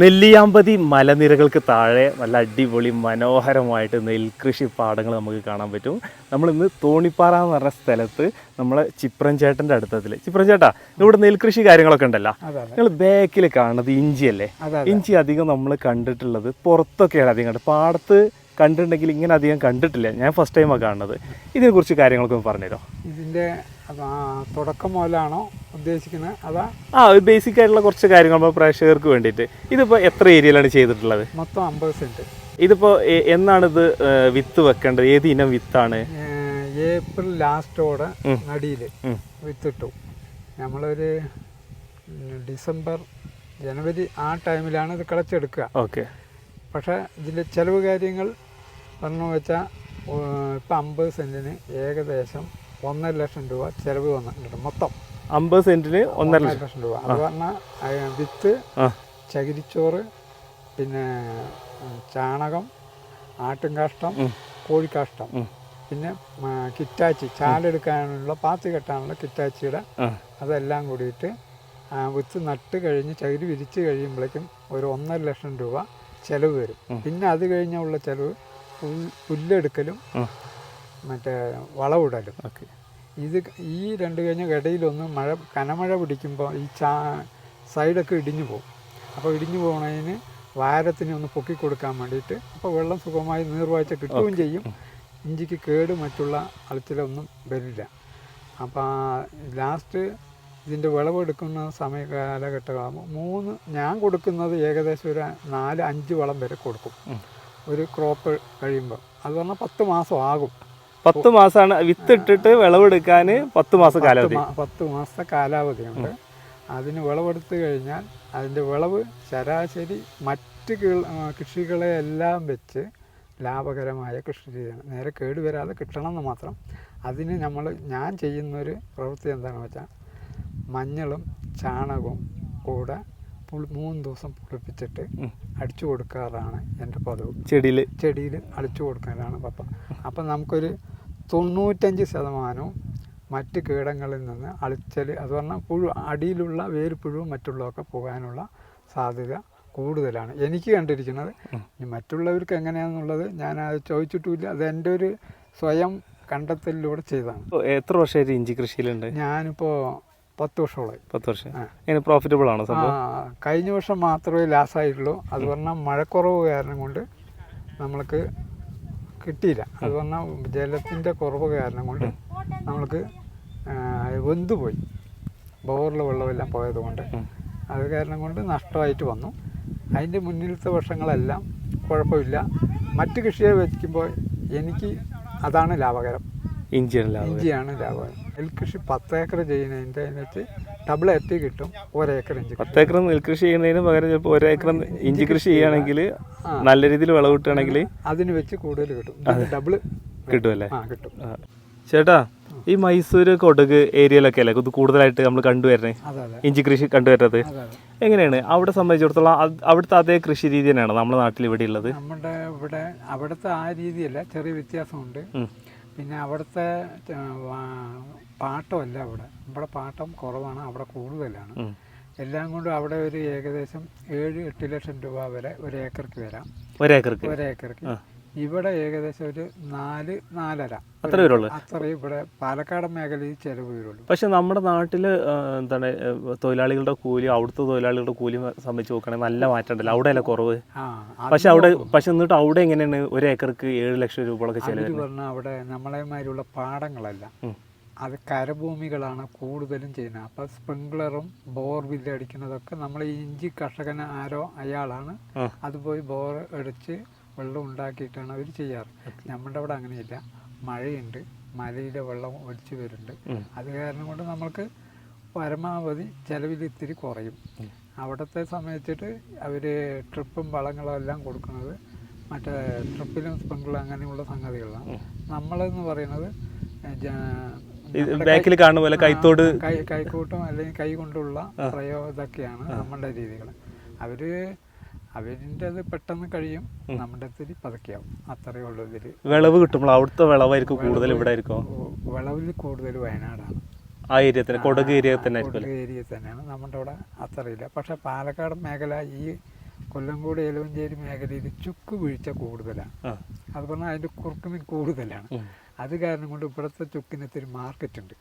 നെല്ലിയാമ്പതി മലനിരകൾക്ക് താഴെ നല്ല അടിപൊളി മനോഹരമായിട്ട് നെൽകൃഷി പാടങ്ങൾ നമുക്ക് കാണാൻ പറ്റും. നമ്മളിന്ന് തോണിപ്പാറ എന്ന് പറഞ്ഞ സ്ഥലത്ത് നമ്മളെ ചിപ്രൻ ചേട്ടന്റെ അടുത്തതിൽ ചിപ്രൻ ചേട്ടാ ഇവിടെ നെൽകൃഷി കാര്യങ്ങളൊക്കെ ഉണ്ടല്ലോ? നിങ്ങൾ ബാക്കിൽ കാണുന്നത് ഇഞ്ചിയല്ലേ? ഇഞ്ചി അധികം നമ്മൾ കണ്ടിട്ടുള്ളത് പുറത്തൊക്കെയാണ് അധികം കണ്ടത്. പാടത്ത് കണ്ടിട്ടുണ്ടെങ്കിൽ ഇങ്ങനെ അധികം കണ്ടിട്ടില്ല. ഞാൻ ഫസ്റ്റ് ടൈമാണ് കാണുന്നത്. ഇതിനെക്കുറിച്ച് കാര്യങ്ങളൊക്കെ ഒന്ന് പറഞ്ഞുതരാം? ഇതിന്റെ അത് തുടക്കം മുതലാണോ ഉദ്ദേശിക്കുന്നത്? അതാ? ആ ഒരു ബേസിക് ആയിട്ടുള്ള കുറച്ച് കാര്യങ്ങൾ നമ്മൾ പ്രേക്ഷകർക്ക് വേണ്ടിയിട്ട്. ഇതിപ്പോ എത്ര ഏരിയയിലാണ് ചെയ്തിട്ടുള്ളത്? മൊത്തം അമ്പത് സെന്റ്. ഇതിപ്പോ എന്നാണ് ഇത് വിത്ത് വെക്കേണ്ടത്? ഏത് ഇനം വിത്താണ്? ഏപ്രിൽ ലാസ്റ്റോടെ. നടിയിൽ. വിത്തിട്ടു. നമ്മളൊരു ഡിസംബർ ജനുവരി ആ ടൈമിലാണ് ഇത് കിളച്ചെടുക്കുക. ഓക്കെ. പക്ഷേ ഇതിന്റെ ചിലവ് കാര്യങ്ങൾ പറഞ്ഞു വെച്ചാൽ ഇപ്പം അമ്പത് സെന്റിന് ഏകദേശം ഒന്നര ലക്ഷം രൂപ ചിലവ് വന്നിട്ടുണ്ട് മൊത്തം. അമ്പത് സെന്റിന് ഒന്നര ലക്ഷം. രൂപ. അത് പറഞ്ഞാൽ വിത്ത് ചകിരിച്ചോറ് പിന്നെ ചാണകം ആട്ടുംകാഷ്ടം. കോഴിക്കാഷ്ടം പിന്നെ കിറ്റാച്ചി ചാലെടുക്കാനുള്ള പാത്തി കെട്ടാനുള്ള കിറ്റാച്ചിയുടെ അതെല്ലാം കൂടിയിട്ട് വിത്ത് നട്ട് കഴിഞ്ഞ് ചകിരി വിരിച്ച് കഴിയുമ്പോഴേക്കും ഒരു ഒന്നര ലക്ഷം രൂപ ചിലവ് വരും. പിന്നെ അത് കഴിഞ്ഞുള്ള ചിലവ് പുല്ലെടുക്കലും. മറ്റേ വളവിടലും. ഇത് ഈ രണ്ട് കഴിഞ്ഞ ഇടയിലൊന്ന് മഴ കനമഴ പിടിക്കുമ്പോൾ ഈ ചാ സൈഡൊക്കെ ഇടിഞ്ഞു പോകും. അപ്പോൾ ഇടിഞ്ഞു പോകുന്നതിന് വാരത്തിന് ഒന്ന് പൊക്കി കൊടുക്കാൻ വേണ്ടിയിട്ട് അപ്പോൾ വെള്ളം സുഖമായി നീർവാഴ്ച കിട്ടുകയും ചെയ്യും. ഇഞ്ചിക്ക് കേട് മറ്റുള്ള അളത്തിലൊന്നും വരില്ല. അപ്പോൾ ലാസ്റ്റ് ഇതിന്റെ വിളവെടുക്കുന്ന സമയ കാലഘട്ടമാകുമ്പോൾ മൂന്ന് ഞാൻ കൊടുക്കുന്നത് ഏകദേശം ഒരു നാല് അഞ്ച് വളം വരെ കൊടുക്കും. ഒരു ക്രോപ്പ് കഴിയുമ്പോൾ അത് പറഞ്ഞാൽ പത്ത് മാസം ആകും. പത്ത് മാസമാണ് വിത്തിട്ടിട്ട് വിളവെടുക്കാൻ പത്ത് മാസം കാലാവധി. പത്ത് മാസത്തെ കാലാവധിയുണ്ട് അതിന് വിളവെടുത്ത് കഴിഞ്ഞാൽ അതിന്റെ വിളവ് ശരാശരി മറ്റ് കൃഷികളെയെല്ലാം കൃഷികളെ എല്ലാം വെച്ച് ലാഭകരമായ കൃഷി ചെയ്യണം. നേരെ കേടുവരാതെ കിട്ടണമെന്ന് മാത്രം. അതിന് നമ്മൾ ഞാൻ ചെയ്യുന്നൊരു പ്രവൃത്തി എന്താണെന്ന് വെച്ചാൽ മഞ്ഞളും ചാണകവും കൂടെ മൂന്ന് ദിവസം പുളിപ്പിച്ചിട്ട് അടിച്ചു കൊടുക്കാറാണ് എന്റെ പതിവ്. ചെടിയിൽ ചെടിയിൽ അടിച്ചു കൊടുക്കാനാണ് പപ്പ. അപ്പം നമുക്കൊരു തൊണ്ണൂറ്റഞ്ച് ശതമാനവും മറ്റ് കീടങ്ങളിൽ നിന്ന് അളിച്ചൽ അത് പറഞ്ഞാൽ പുഴു അടിയിലുള്ള വേര് പുഴുവും മറ്റുള്ളതൊക്കെ പോകാനുള്ള സാധ്യത കൂടുതലാണ്. എനിക്ക് കണ്ടിരിക്കുന്നത് മറ്റുള്ളവർക്ക് എങ്ങനെയാണെന്നുള്ളത് ഞാൻ അത് ചോദിച്ചിട്ടുമില്ല. അത് എന്റെ ഒരു സ്വയം കണ്ടെത്തലിലൂടെ ചെയ്തതാണ്. എത്ര വർഷമായിട്ട് ഇഞ്ചി കൃഷിയിലുണ്ട്? ഞാനിപ്പോൾ പത്ത് വർഷമായി പത്ത് വർഷം. പ്രോഫിറ്റബിൾ ആണ് സംഭവം? കഴിഞ്ഞ വർഷം മാത്രമേ ലാസ് ആയിട്ടുള്ളൂ അത് പറഞ്ഞാൽ മഴക്കുറവ് കാരണം കൊണ്ട് നമ്മൾക്ക് കിട്ടിയില്ല. അത് പറഞ്ഞാൽ ജലത്തിന്റെ കുറവ് കാരണം കൊണ്ട് നമ്മൾക്ക് വെന്തുപോയി. വെന്തു പോയി ബോറിലെ വെള്ളമെല്ലാം പോയത് കൊണ്ട്. അത് കാരണം കൊണ്ട് നഷ്ടമായിട്ട് വന്നു. അതിന്റെ മുന്നിലത്തെ വർഷങ്ങളെല്ലാം കുഴപ്പമില്ല. മറ്റ് കൃഷിയെ വെക്കുമ്പോൾ എനിക്ക് അതാണ് ലാഭകരം. ഇഞ്ചിയാണ് ലാഭം ഇഞ്ചിയാണ് ലാഭം നെൽകൃഷി പത്ത് ഏക്കർ ചെയ്യുന്നതിന്റെ അതിനകത്ത് ഡബിൾ എത്തി കിട്ടും ഒരേക്കർ ഇഞ്ചി പത്ത് ഏക്കർ നെൽകൃഷി ചെയ്യുന്നതിന് പകരം ചിലപ്പോൾ ഒരേക്കർ ഇഞ്ചി കൃഷി ചെയ്യുകയാണെങ്കിൽ നല്ല രീതിയിൽ വിളവ് കിട്ടുകയാണെങ്കിൽ അതിന് വെച്ച് കൂടുതൽ കിട്ടും. ഡബിൾ കിട്ടുമല്ലേ? ആ കിട്ടും. ചേട്ടാ ഈ മൈസൂർ കൊടക് ഏരിയയിലൊക്കെ അല്ലേ? ഇത് കൂടുതലായിട്ട് നമ്മൾ അതെ ഇഞ്ചി കൃഷി കണ്ടുവരുന്നത് എങ്ങനെയാണ്? അവിടെ സംബന്ധിച്ചിടത്തോളം അവിടുത്തെ അതേ കൃഷി രീതി തന്നെയാണ് നമ്മുടെ നാട്ടിൽ ഇവിടെ ഉള്ളത്? നമ്മുടെ ഇവിടെ അവിടുത്തെ ആ രീതിയല്ല ചെറിയ വ്യത്യാസമുണ്ട്. പിന്നെ അവിടുത്തെ പാട്ടമല്ല അവിടെ. ഇവിടെ പാട്ടം കുറവാണ് അവിടെ കൂടുതലാണ്. എല്ലാം കൊണ്ടും അവിടെ ഒരു ഏകദേശം ഏഴ് എട്ട് ലക്ഷം രൂപ വരെ ഒരു ഏക്കർക്ക് വരാം. ഒരേക്കർക്ക്. ഒരു ഏക്കർക്ക് ഇവിടെ ഏകദേശം ഒരു നാല് നാലര. അത്രേ വരുള്ളൂ. അത്രയും ഇവിടെ പാലക്കാട് മേഖലയിൽ ചിലവ് വരുള്ളൂ. പക്ഷെ നമ്മുടെ നാട്ടിൽ എന്താണ് തൊഴിലാളികളുടെ കൂലി അവിടുത്തെ തൊഴിലാളികളുടെ കൂലി സംബന്ധിച്ച് നോക്കുകയാണെങ്കിൽ നല്ല മാറ്റം ഉണ്ടല്ലോ അവിടെ അല്ല കുറവ് പക്ഷെ അവിടെ പക്ഷെ എന്നിട്ട് അവിടെ എങ്ങനെയാണ് ഒരു ഏക്കർക്ക് ഏഴ് ലക്ഷം രൂപകളൊക്കെ ചെലവ് പറഞ്ഞാൽ അവിടെ നമ്മളെമാരുള്ള പാടങ്ങളല്ല. അത് കരഭൂമികളാണ് കൂടുതലും ചെയ്യുന്നത്. അപ്പോൾ സ്പ്രിംഗ്ലറും ബോർ ബില്ല് അടിക്കുന്നതൊക്കെ നമ്മൾ ഇഞ്ചി കർഷകന് ആരോ അയാളാണ്. അതുപോയി അത് പോയി ബോർ അടിച്ച് വെള്ളം ഉണ്ടാക്കിയിട്ടാണ് അവർ ചെയ്യാറ്. നമ്മുടെ അവിടെ അങ്ങനെയില്ല. മഴയുണ്ട് മലയിലെ വെള്ളം ഒലിച്ചു വരുന്നുണ്ട്. അത് കാരണം കൊണ്ട് നമ്മൾക്ക് പരമാവധി ചിലവിൽ ഇത്തിരി കുറയും. അവിടുത്തെ സമയത്തിട്ട് അവർ ട്രിപ്പും വളങ്ങളും എല്ലാം കൊടുക്കുന്നത് മറ്റേ ട്രിപ്പിലും സ്പ്രിങ്കിളും അങ്ങനെയുള്ള സംഗതികളാണ്. നമ്മളെന്ന് പറയുന്നത് ബാക്കിൽ കാണുന്ന പോലെ കൈത്തോട് കൈ കൈക്കൂട്ടം അല്ലെങ്കിൽ കൈ കൊണ്ടുള്ള പ്രയോഗം ഇതൊക്കെയാണ് നമ്മളുടെ രീതികൾ അവർ അവരിന്റെ അത് പെട്ടെന്ന് കഴിയും നമ്മുടെ ഇത്തിരി പതുക്കെയാവും. അത്രയേ ഉള്ളൂ ഇതിൽ വിളവ് കിട്ടുമ്പോൾ അവിടുത്തെ വിളവായിരിക്കും കൂടുതൽ ഇവിടെ ആയിരിക്കും വിളവിൽ കൂടുതൽ വയനാടാണ്. ആ ഏരിയ തന്നെ കൊടക് ഏരിയ തന്നെ കൊടക് ഏരിയ തന്നെയാണ്. നമ്മുടെ അവിടെ അത്രയില്ല. പക്ഷേ പാലക്കാട് മേഖല ഈ കൊല്ലംകോട് എലവഞ്ചേരി മേഖലയിൽ ചുക്ക് വീഴ്ച കൂടുതലാണ്. അത് പറഞ്ഞാൽ അതിന്റെ കുറുക്കുമീൻ കൂടുതലാണ്. അത് കാരണം കൊണ്ട് ഇവിടുത്തെ ചുക്കിന് ഇത്തിരി മാർക്കറ്റ് ഉണ്ട്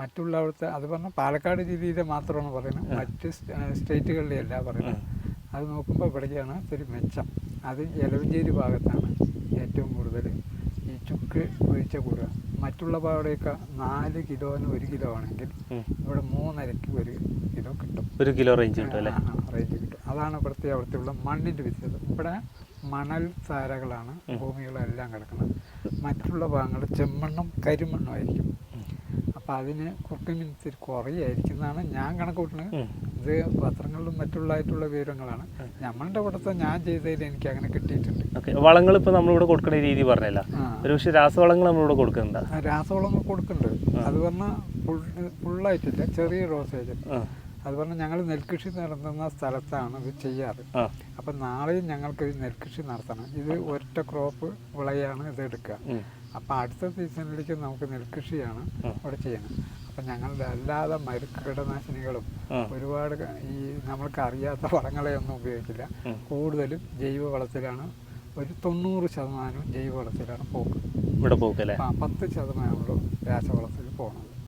മറ്റുള്ള അവിടുത്തെ അത് പറഞ്ഞാൽ പാലക്കാട് ജില്ലയിലെ മാത്രമാണ് പറയുന്നത്. മറ്റ് സ്റ്റേറ്റുകളിലെ അല്ല പറയുന്നത്. അത് നോക്കുമ്പോൾ ഇവിടെയാണ് ഒരു മെച്ചം. അത് എലവഞ്ചേരി ഭാഗത്താണ് ഏറ്റവും കൂടുതൽ ഈ ചുക്ക് വീഴ്ച കൂടുക. മറ്റുള്ള ഭാഗത്തേക്ക് നാല് കിലോന് ഒരു കിലോ ആണെങ്കിൽ. ഇവിടെ മൂന്നരക്ക് ഒരു കിലോ കിട്ടും. ഒരു കിലോ റേഞ്ച് കിട്ടും റേഞ്ച് കിട്ടും. അതാണ് ഇവിടുത്തെ അവിടുത്തെ മണ്ണിന്റെ വ്യത്യാസം ഇവിടെ മണൽ സാരകളാണ് ഭൂമികളെല്ലാം കിടക്കുന്നത്. മറ്റുള്ള ഭാഗങ്ങൾ ചെമ്മണ്ണും കരിമണ്ണും ആയിരിക്കും. അപ്പോൾ അതിന് ഇത്തിരി കുറയായിരിക്കും എന്നാണ് ഞാൻ കണക്ക് കൂട്ടുന്നത്. ഇത് പത്രങ്ങളിലും മറ്റുള്ളതായിട്ടുള്ള വിവരങ്ങളാണ്. നമ്മളുടെ ഇവിടുത്തെ ഞാൻ ചെയ്തതിൽ എനിക്ക് അങ്ങനെ കിട്ടിയിട്ടുണ്ട്. ഓക്കെ. വളങ്ങൾ ഇപ്പോൾ നമ്മളിവിടെ കൊടുക്കുന്ന രീതി പറഞ്ഞല്ല. ഒരു പക്ഷേ രാസവളങ്ങൾ നമ്മളിവിടെ കൊടുക്കുന്നുണ്ട്. രാസവളങ്ങൾ കൊടുക്കുന്നുണ്ട്. അത് പറഞ്ഞാൽ ഫുൾ ഫുള്ളായിട്ടില്ല. ചെറിയ റോസേജ് അത് പറഞ്ഞാൽ ഞങ്ങൾ നെൽകൃഷി നടത്തുന്ന സ്ഥലത്താണ് ഇത് ചെയ്യാറ്. അപ്പം നാളെയും ഞങ്ങൾക്ക് നെൽകൃഷി നടത്തണം. ഇത് ഒറ്റ ക്രോപ്പ് വിളയാണ് ഇത് എടുക്കുക. അപ്പം അടുത്ത സീസണിലേക്ക് നമുക്ക് നെൽകൃഷിയാണ് അവിടെ ഇവിടെ ചെയ്യുന്നത്. അപ്പം ഞങ്ങളുടെ അല്ലാതെ മരുക്ക് കീടനാശിനികളും ഒരുപാട് ഈ നമ്മൾക്ക് അറിയാത്ത വളങ്ങളെയൊന്നും ഉപയോഗിക്കില്ല. ഉം. കൂടുതലും ജൈവ വളത്തിലാണ്. ഒരു തൊണ്ണൂറ് ശതമാനം ജൈവ വളത്തിലാണ് പോക്ക്. ഇവിടെ പോക്കല്ലേ ആ, പത്ത് ശതമാനമുള്ളൂ രാസവളത്തിൽ പോകണം